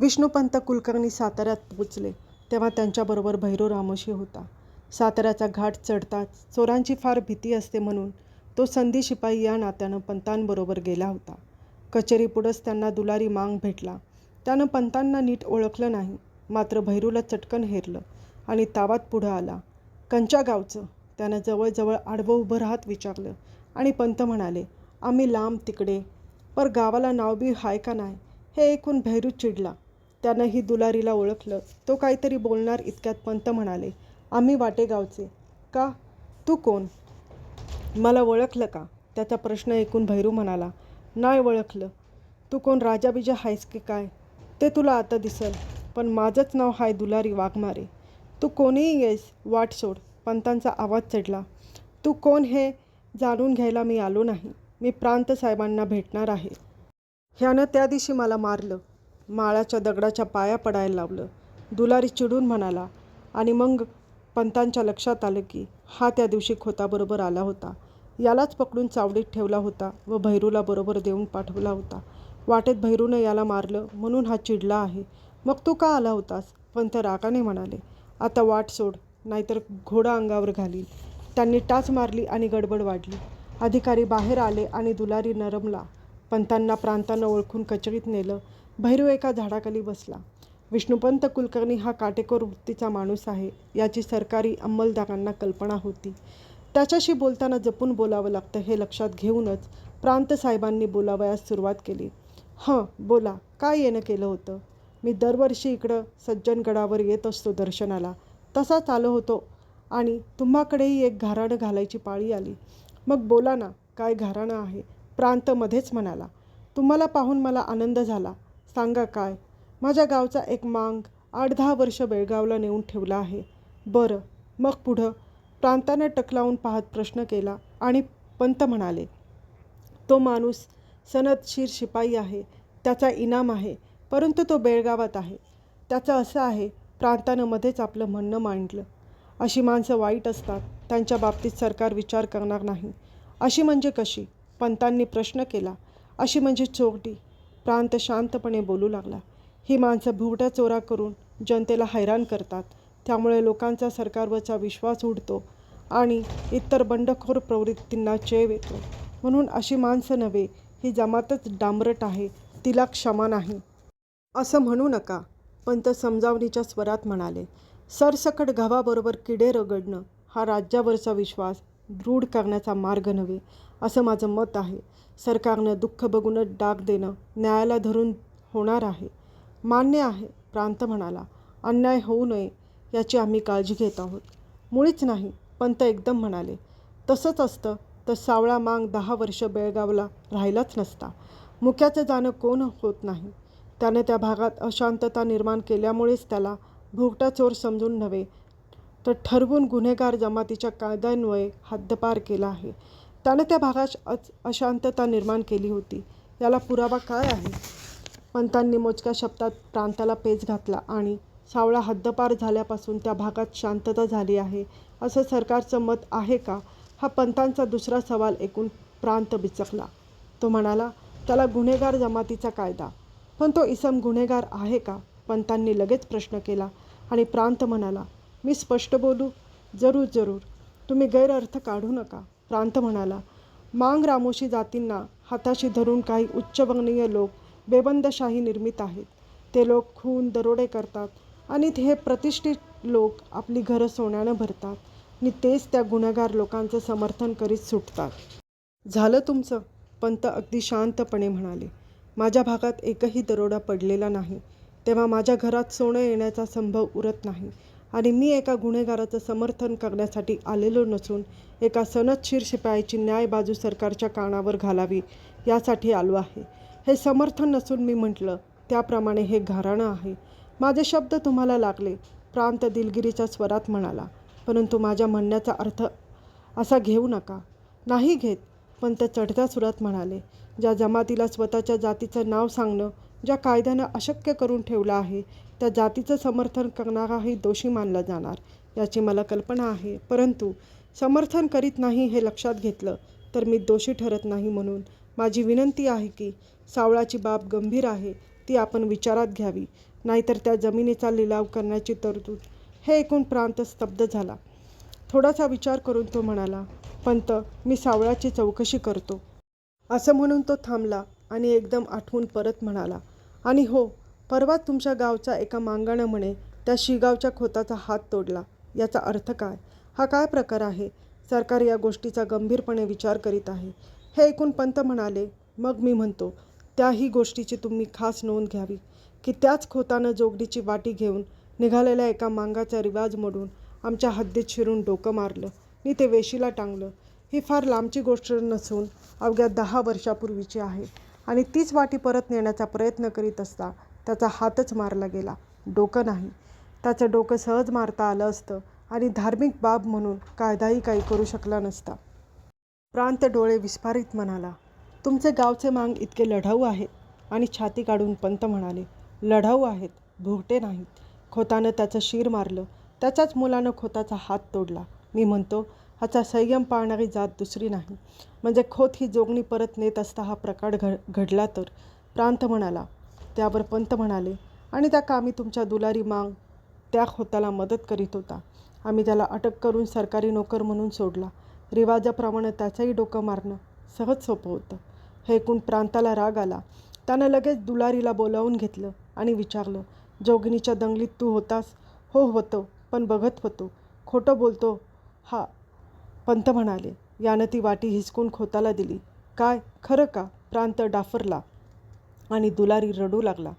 विष्णुपंत कुलकर्णी साताऱ्यात पोचले तेव्हा त्यांच्याबरोबर भैरू रामोशी होता. साताऱ्याचा घाट चढताच चोरांची फार भीती असते म्हणून तो संधी शिपाई या नात्यानं पंतांबरोबर गेला होता. कचेरीपुढंच त्यांना दुलारी मांग भेटला. त्यानं पंतांना नीट ओळखलं नाही मात्र भैरूला चटकन हेरलं आणि तावात पुढं आला. कंच्या गावचं त्यानं जवळजवळ आडवं उभं राहत विचारलं आणि पंत म्हणाले आम्ही लांब तिकडे पर गावाला नाव बी हाय का नाही हे ऐकून भैरू चिडला. त्यानं ही दुलारीला ओळखलं. तो काहीतरी बोलणार इतक्यात पंत म्हणाले आम्ही वाटेगावचे. का? तू कोण? मला ओळखलं का? त्याचा प्रश्न ऐकून भैरू म्हणाला नाही ओळखलं. तू कोण? राजाबिजा हायस की काय? ते तुला आता दिसल पण माझंच नाव हाय दुलारी वाघमारे. तू कोणीही येस वाट सोड. पंतांचा आवाज चढला तू कोण हे जाणून घ्यायला मी आलो नाही. मी प्रांत साहेबांना भेटणार आहे. ह्यानं त्या दिवशी मला मारलं. माळाच्या दगडाच्या पाया पडायला लावलं. दुलारी चिडून म्हणाला आणि मग? पंतांच्या लक्षात आलं की हा त्या दिवशी खोताबरोबर आला होता. यालाच पकडून चावडीत ठेवला होता व भैरूला बरोबर देऊन पाठवला होता. वाटेत भैरूनं याला मारलं म्हणून हा चिडला आहे. मग तू का आला होतास? पंत रागाने म्हणाले. आता वाट सोड नाहीतर घोडा अंगावर घालील त्यांनी टाच मारली आणि गडबड वाढली. अधिकारी बाहेर आले आणि दुलारी नरमला. पंतांना प्रांतांना ओळखून कचरीत नेलं. भैरू एका झाडाखाली बसला. विष्णुपंत कुलकर्णी हा काटेकोर वृत्तीचा माणूस आहे याची सरकारी अंमलदारांना कल्पना होती. त्याच्याशी बोलताना जपून बोलावं लागतं हे लक्षात घेऊनच प्रांत साहेबांनी बोलावयास सुरुवात केली. हं बोला काय येणं केलं होतं? मी दरवर्षी इकडं सज्जनगडावर येत असतो दर्शनाला. तसाच आलो होतो आणि तुम्हाकडेही एक घाराणं घालायची पाळी आली. मग बोला ना काय घाराणं आहे? प्रांतमध्येच म्हणाला. तुम्हाला पाहून मला आनंद झाला. सांगा काय? माझ्या गावचा एक मांग आठ दहा वर्ष बेळगावला नेऊन ठेवला आहे. बरं मग पुढं? प्रांतानं टकलावून पाहत प्रश्न केला आणि पंत म्हणाले तो माणूस सनदशीर शिपाई आहे त्याचा इनाम आहे परंतु तो बेळगावात आहे. त्याचं असं आहे प्रांतानं मध्येच आपलं म्हणणं मांडलं. अशी माणसं वाईट असतात त्यांच्या बाबतीत सरकार विचार करणार नाही. अशी म्हणजे कशी? पंतांनी प्रश्न केला. अशी म्हणजे चोरटी. प्रांत शांतपणे बोलू लागला. ही माणसं भुगट्या चोरा करून जनतेला हैराण करतात. त्यामुळे लोकांचा सरकारवरचा विश्वास उडतो आणि इतर बंडखोर प्रवृत्तींना चेव येतो. म्हणून अशी माणसं नव्हे ही जमातच डांबरट आहे तिला क्षमा नाही. असं म्हणू नका पंत समजावणीच्या स्वरात म्हणाले. सरसकट गव्हाबरोबर किडे रगडणं हा राज्यावरचा विश्वास दृढ करण्याचा मार्ग नव्हे असं माझं मत आहे. सरकारनं दुःख बघूनच डाग देणं न्यायाला धरून होणार आहे. मान्य आहे प्रांत म्हणाला. अन्याय होऊ नये याची आम्ही काळजी घेत आहोत. मुळीच नाही पंत एकदम म्हणाले. तसंच असतं तर सावळा मांग दहा वर्ष बेळगावला राहिलाच नसता. मुक्याचं जाणं कोण होत नाही? त्याने त्या भागात अशांतता निर्माण केल्यामुळेच त्याला भोगटा चोर समजून नव्हे तर ठरवून गुन्हेगार जमातीच्या कायद्यान्वये हद्दपार केला आहे. त्याने त्या भागात अच अशांतता निर्माण केली होती. याला पुरावा काय आहे? पंतांनी मोजक्या शब्दात प्रांताला पेच घातला आणि सावळा हद्दपार झाल्यापासून त्या भागात शांतता झाली आहे असं सरकारचं मत आहे का? हा पंतांचा दुसरा सवाल ऐकून प्रांत बिचकला. तो म्हणाला त्याला गुन्हेगार जमातीचा कायदा. पण तो इसम गुन्हेगार आहे का? पंतांनी लगेच प्रश्न केला आणि प्रांत म्हणाला मी स्पष्ट बोलू? जरूर जरूर. तुम्ही गैरअर्थ काढू नका प्रांत म्हणाला. मांग रामोशी जातींना हाताशी धरून काही उच्चवर्णीय लोक बेबंदशाही निर्मित आहेत. ते लोक खून दरोडे करतात आणि हे प्रतिष्ठित लोक आपली घरं सोन्यानं भरतात. आणि तेच त्या गुन्हेगार लोकांचं समर्थन करीत सुटतात. झालं तुमचं? पंत अगदी शांतपणे म्हणाले. माझ्या भागात एकही दरोडा पडलेला नाही. तेव्हा माझ्या घरात सोनं येण्याचा संभव उरत नाही. आणि मी एका गुन्हेगाराचं समर्थन करण्यासाठी आलेलो नसून एका सनदशीर शिपायाची न्याय बाजू सरकारच्या कानावर घालावी यासाठी आलो आहे. हे समर्थन नसून मी म्हटलं त्याप्रमाणे हे घराणं आहे. माझे शब्द तुम्हाला लागले. प्रांत दिलगिरीच्या स्वरात म्हणाला परंतु माझ्या म्हणण्याचा अर्थ असा घेऊ नका. नाही घेत पण त्या चढत्या सुरात म्हणाले ज्या जमातीला स्वतःच्या जातीचं नाव सांगणं ज्या कायद्यानं अशक्य करून ठेवलं आहे त्या जातीचं समर्थन करणाराही दोषी मानला जाणार याची मला कल्पना आहे. परंतु समर्थन करीत नाही हे लक्षात घेतलं तर मी दोषी ठरत नाही म्हणून. माझी विनंती आहे की सावळाची बाब गंभीर आहे ती आपण विचारात घ्यावी. नाहीतर त्या जमिनीचा लिलाव करण्याची तरतूद. हे ऐकून प्रांत स्तब्ध झाला. थोडासा विचार करून तो म्हणाला पंत मी सावळाची चौकशी करतो. असं म्हणून तो थांबला आणि एकदम आठवून परत म्हणाला आणि हो परवाच तुमच्या गावचा एका मांगानं म्हणे त्या शिगावच्या खोताचा हात तोडला. याचा अर्थ काय? हा काय प्रकार आहे? सरकार या गोष्टीचा गंभीरपणे विचार करीत आहे. हे ऐकून पंत म्हणाले मग मी म्हणतो त्याही गोष्टीची तुम्ही खास नोंद घ्यावी. की त्याच खोतानं जोगडीची वाटी घेऊन निघालेल्या एका मांगाचा रिवाज मोडून आमच्या हद्दीत शिरून डोकं मारलं. मी ते वेशीला टांगलं. ही फार लांबची गोष्ट नसून अवघ्या दहा वर्षापूर्वीची आहे आणि तीच वाटी परत नेण्याचा प्रयत्न करीत असता त्याचा हातच मारला गेला. डोकं नाही. त्याचं डोकं सहज मारता आलं असतं आणि धार्मिक बाब म्हणून कायदाही काही करू शकला नसता. प्रांत डोळे विस्फारित म्हणाला तुमचे गावचे मांग इतके लढाऊ आहेत. आणि छाती काढून पंत म्हणाले लढाऊ आहेत भुगटे नाहीत. खोतानं त्याचं शिर मारलं. त्याच्याच मुलानं खोताचा हात तोडला. मी म्हणतो ह्याचा संयम पाळणारी जात दुसरी नाही. म्हणजे खोत ही जोगणी परत नेत असता हा प्रकार घड घडला तर. प्रांत म्हणाला त्यावर पंत म्हणाले आणि त्या कामी तुमच्या दुलारी मांग त्या खोताला मदत करीत होता. आम्ही त्याला अटक करून सरकारी नोकर म्हणून सोडला. रिवाजाप्रमाणे त्याचंही डोकं मारणं सहज सोपं होतं हे ऐकून प्रांताला राग आला. त्यानं लगेच दुलारीला बोलावून घेतलं आणि विचारलं जोगिनीच्या दंगलीत तू होतास? हो होतो पण बघत होतो. खोटं बोलतो हा पंत म्हणाले. यानं ती वाटी हिसकून खोताला दिली. काय? खरं का प्रांत डाफरला. आणि दुलारी रडू लागला.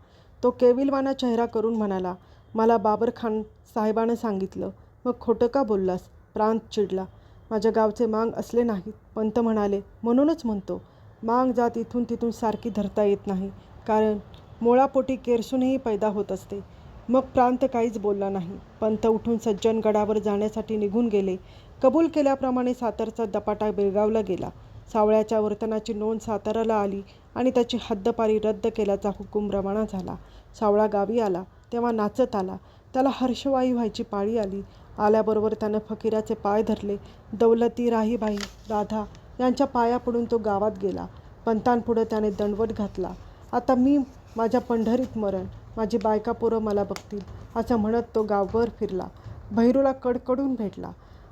तो केविलवाना चेहरा करून म्हणाला मला बाबर खान साहेबानं सांगितलं. मग खोटं का बोललास प्रांत चिडला. माझ्या गावचे मांग असले नाहीत पंत म्हणाले म्हणूनच म्हणतो. मांग जात इथून तिथून सारखी धरता येत नाही. कारण मुळापोटी केरसूनही पैदा होत असते. मग प्रांत काहीच बोलला नाही. पंत उठून सज्जनगडावर जाण्यासाठी निघून गेले. कबूल केल्याप्रमाणे सातारचा दपाटा बेळगावला गेला. सावळ्याच्या वर्तनाची नोंद साताराला आली आणि त्याची हद्दपारी रद्द केल्याचा हुकूम रवाना झाला. सावळा गावी आला तेव्हा नाचत आला. त्याला हर्षवाई व्हायची पाळी आली. आल्याबरोबर त्यानं फकीराचे पाय धरले. दौलती राहीबाई राधा यांच्या पाया पडून तो गावात गेला. पंतांपुढं त्याने दंडवट घातला. आता मी माझ्या पंढरीत मरण माझी बायका पोरं मला बघतील असं म्हणत तो गावभर फिरला. भैरूला कडकडून भेटला.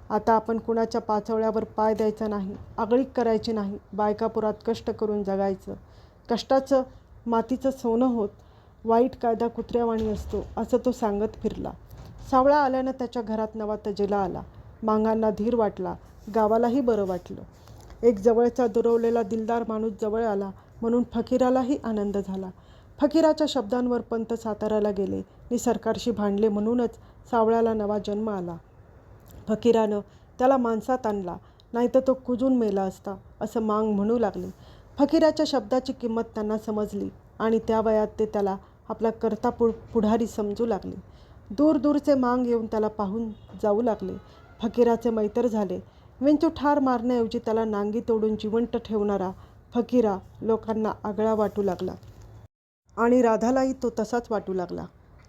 आता आपण कुणाच्या पाचवळ्यावर पाय द्यायचा नाही आगळीक करायची नाही बायकापुरात कष्ट करून जगायचं. कष्टाचं मातीचं सोनं होत वाईट कायदा कुत्र्यावाणी असतो असं तो सांगत फिरला. सावळा आल्यानं त्याच्या घरात नवा तजेला आला. मांगांना धीर वाटला. गावालाही बरं वाटलं. एक जवळचा दुरवलेला दिलदार माणूस जवळ आला म्हणून फकीरालाही आनंद झाला. फकीराच्या शब्दांवर पंत साताराला गेले. नि सरकारशी भांडले म्हणूनच सावळ्याला नवा जन्म आला. फकीरानं त्याला माणसात आणला नाहीतर तो कुजून मेला असता असं मांग म्हणू लागले. फकीराच्या शब्दाची किंमत त्यांना समजली आणि त्या वयात ते त्याला आपला करता पु पुढारी समजू लागले. दूर दूरचे मांग येऊन त्याला पाहून जाऊ लागले. फकीराचे मैतर झाले. विंचू ठार मारण्याऐवजी त्याला नांगी तोडून जिवंत ठेवणारा फकीरा लोकांना आगळा वाटू लागला आणि राधालाही तो तसाच वाटू लागला.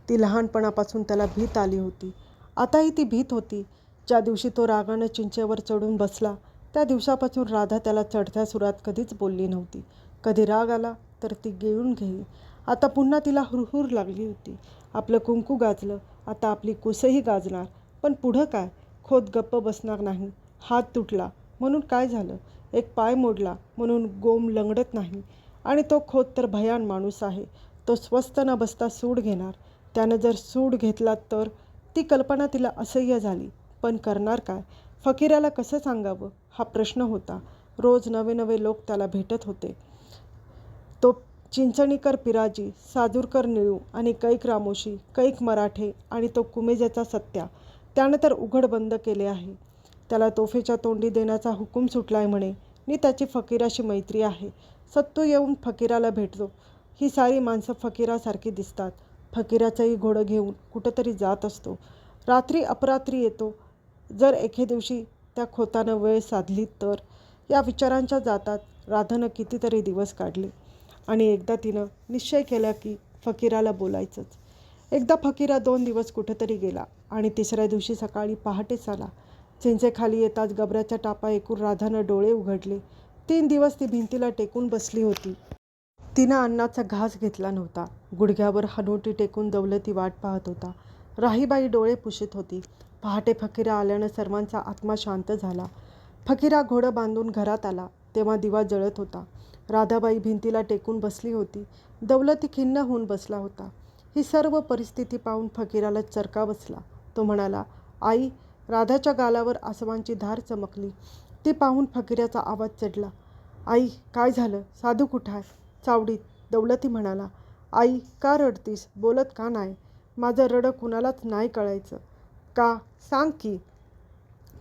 ती लहानपणापासून त्याला भीत आली होती. आताही ती भीत होती. ज्या दिवशी तो रागानं चिंचेवर चढून बसला त्या दिवसापासून राधा त्याला चढत्या सुरात कधीच बोलली नव्हती. कधी राग आला तर ती गिळून घेई आता पुन्हा तिला हुरहुर लागली होती. आपलं कुंकू गाजलं आता आपली कुसही गाजणार. पण पुढं काय? खोत गप्प बसणार नाही. हात तुटला. म्हणून काय झालं? एक पाय मोडला. म्हणून गोम लंगडत नाही. आणि तो खोत तर भयान माणूस आहे. तो स्वस्त न बसता सूड घेणार. त्यानं जर सूड घेतला तर? ती कल्पना तिला असह्य झाली. पण करणार काय? फकीराला कसं सांगावं? हा प्रश्न होता. रोज नवे नवे लोक त्याला भेटत होते. तो चिंचणीकर पिराजी साजूरकर निळू आणि कैक रामोशी कैक मराठे आणि तो कुमेजाचा सत्या त्यानं तर उघड बंद केले आहे. त्याला तोफेच्या तोंडी देण्याचा हुकूम सुटलाय म्हणे. मी त्याची फकीराशी मैत्री आहे. सत्तू येऊन फकीराला भेटतो. ही सारी माणसं फकीरासारखी दिसतात. फकीराचंही घोडं घेऊन कुठंतरी जात असतो. रात्री अपरात्री येतो. जर एके दिवशी त्या खोतानं वेळ साधली तर या विचारांच्या जातात राधानं कितीतरी दिवस काढले. आणि एकदा तिनं निश्चय केला की फकीराला बोलायचंच. एकदा फकीरा दोन दिवस कुठेतरी गेला आणि तिसऱ्या दिवशी सकाळी पहाटेच आला. चिंचेखाली येताच गबऱ्याच्या टापा ऐकून राधानं डोळे उघडले. तीन दिवस ती भिंतीला टेकून बसली होती. तिनं अन्नाचा घास घेतला नव्हता. गुडघ्यावर हनुटी टेकून दौलती वाट पाहत होता. राहीबाई डोळे पुशीत होती. पहाटे फकीरा आल्यानं सर्वांचा आत्मा शांत झाला. फकीरा घोडं बांधून घरात आला. तेव्हा दिवा जळत होता. राधाबाई भिंतीला टेकून बसली होती. दौलती खिन्न होऊन बसला होता. ही सर्व परिस्थिती पाहून फकीराला चरका बसला. तो म्हणाला आई राधाच्या गालावर आसवांची धार चमकली ती पाहून फकीराचा आवाज चढला. आई काय झालं? साधू कुठं आहे चावडीत दौलती म्हणाला आई का रडतीस? बोलत का नाही? माझं रडं कुणालाच नाही कळायचं. का? सांग की.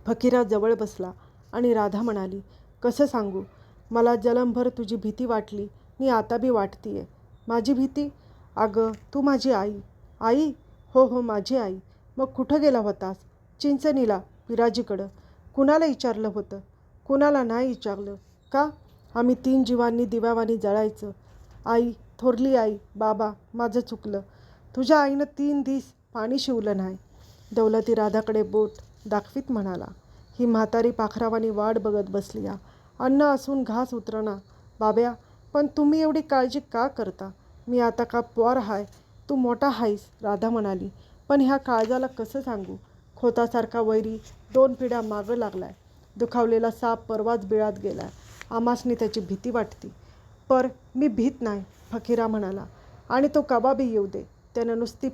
फकीरा जवळ बसला आणि राधा म्हणाली कसं सांगू? मला जलमभर तुझी भीती वाटली. मी आता बी वाटतीये. माझी भीती? अगं तू माझी आई. आई? हो हो माझी आई. मग कुठं गेला होतास? चिंचणीला पिराजीकडं. कुणाला विचारलं होतं? कुणाला नाही विचारलं. का? आम्ही तीन जीवांनी दिव्यावानी जळायचं. आई थोरली आई बाबा माझं चुकलं. तुझ्या आईनं तीन दिस पाणी शिवलं नाही. दौलती राधाकडे बोट दाखवीत म्हणाला. ही म्हातारी पाखरावानी वाट बघत बसली या अन्न असून घास उतरणा बाब्या पण तुम्ही एवढी काळजी का करता? मी आता का पोर हाय? तू मोठा हायस राधा म्हणाली. पण ह्या काळजाला कसं सांगू? खोतासारखा वैरी दोन पिढ्या मागं लागलाय. दुखावलेला साप परवाच बिळात गेलाय. आमासनी त्याची भीती वाटती. पर मी भीत नाही फकीरा म्हणाला. आणि तो कबाबी येऊ दे. त्यानं नुसती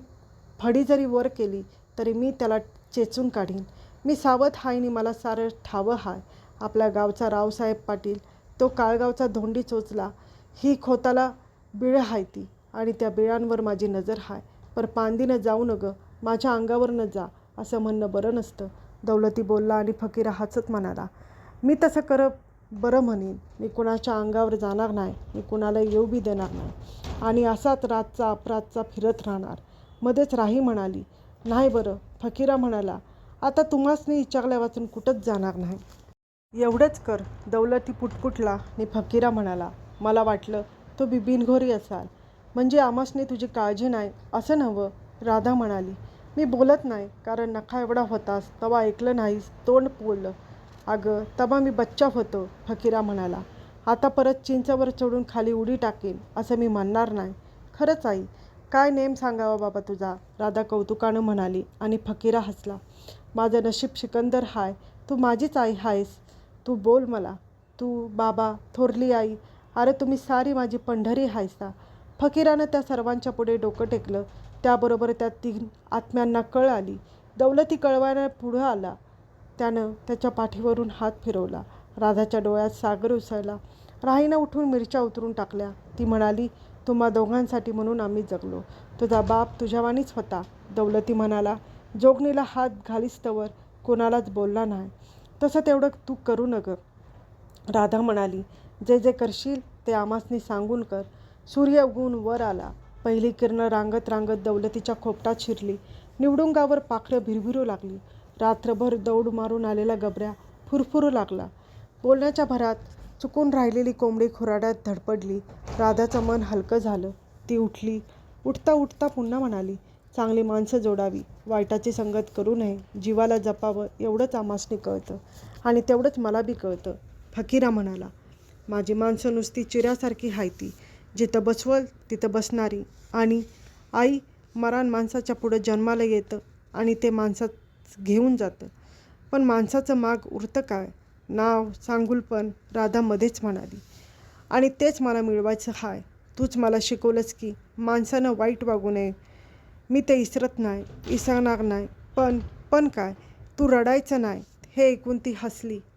फडी जरी वर केली तरी मी त्याला चेचून काढीन. मी सावध हायनी मला सारं ठावं हाय. आपल्या गावचा रावसाहेब पाटील तो काळगावचा धोंडी चोचला. ही खोताला बिळं हाय ती आणि त्या बिळांवर माझी नजर हाय. पर पांदीनं जाऊ न गं माझ्या न जा असं म्हणणं बरं नसतं. दौलती बोलला आणि फकीरा हसत म्हणाला मी तसं कर बरं म्हणेन. मी कुणाच्या अंगावर जाणार नाही. मी कुणाला येऊ बी देणार नाही. आणि असाच रातचा अपरातचा फिरत राहणार. मध्येच राही म्हणाली नाही बरं फकीरा म्हणाला आता तुम्हासनी विचारल्या वाचून कुठंच जाणार नाही. एवढंच कर दौलती पुटपुटला आणि फकीरा म्हणाला मला वाटलं तो बिबिनघोरी असाल. म्हणजे आमासने तुझी काळजी नाही असं नव्हं राधा म्हणाली. मी बोलत नाही कारण नखा एवढा होतास तवा ऐकलं नाहीस तोंड पोळलं अगं तवा मी बच्चा होतो फकीरा म्हणाला. आता परत चिंचावर चढून खाली उडी टाकेन असं मी म्हणणार नाही. खरंच आई काय नेम सांगावा बाबा तुझा? राधा कौतुकानं म्हणाली आणि फकीरा हसला. माझं नशीब सिकंदर हाय. तू माझीच आई हायस. तू बोल मला. तू बाबा थोरली आई. अरे तुम्ही सारी माझी पंढरी हायसा. फकीरानं त्या सर्वांच्या पुढे डोकं टेकलं. त्याबरोबर त्या तीन आत्म्यांना कळ आली. दौलती कळवायला पुढं आला. त्यानं त्याच्या पाठीवरून हात फिरवला. राधाच्या डोळ्यात सागर उसळला. राहीनं उठून मिरच्या उतरून टाकल्या. ती म्हणाली तुम्हा दोघांसाठी म्हणून आम्ही जगलो. तुझा बाप तुझ्यावानीच होता दौलती म्हणाला. जोगणीला हात घालीस्तवर कोणालाच बोलला नाही. तसं तेवढं तू करू न गं राधा म्हणाली जे जे करशील ते आमासनी सांगून कर. सूर्य उगून वर आला. पहिली किरणं रांगत रांगत दौलतीच्या खोपटात शिरली. निवडुंगावर पाखरं भिरभिरू लागली. रात्रभर दौड मारून आलेला गबऱ्या फुरफुरू लागला. बोलण्याच्या भरात चुकून राहिलेली कोंबडी खुराड्यात धडपडली. राधाचं मन हलकं झालं. ती उठली. उठता उठता पुन्हा म्हणाली चांगली माणसं जोडावी. वाईटाची संगत करू नये. जीवाला जपावं एवढंच आमासने कळतं. आणि तेवढंच मला बी कळतं. फकीरा म्हणाला माझी माणसं नुसती चिऱ्यासारखी हायती जिथं बसवल तिथं बसणारी. आणि आई मरण माणसाच्या पुढं जन्माला येतं आणि ते माणसात घेऊन जातं. पण माणसाचं माग उरतं काय? नाव सांगुलपण राधा मध्येच म्हणाली. आणि तेच मला मिळवायचं हाय. तूच मला शिकवलंस की माणसानं वाईट वागू नये. मी ते इसरत नाही इसरणार नाही. पण पण काय? तू रडायचं नाही. हे ऐकून ती हसली.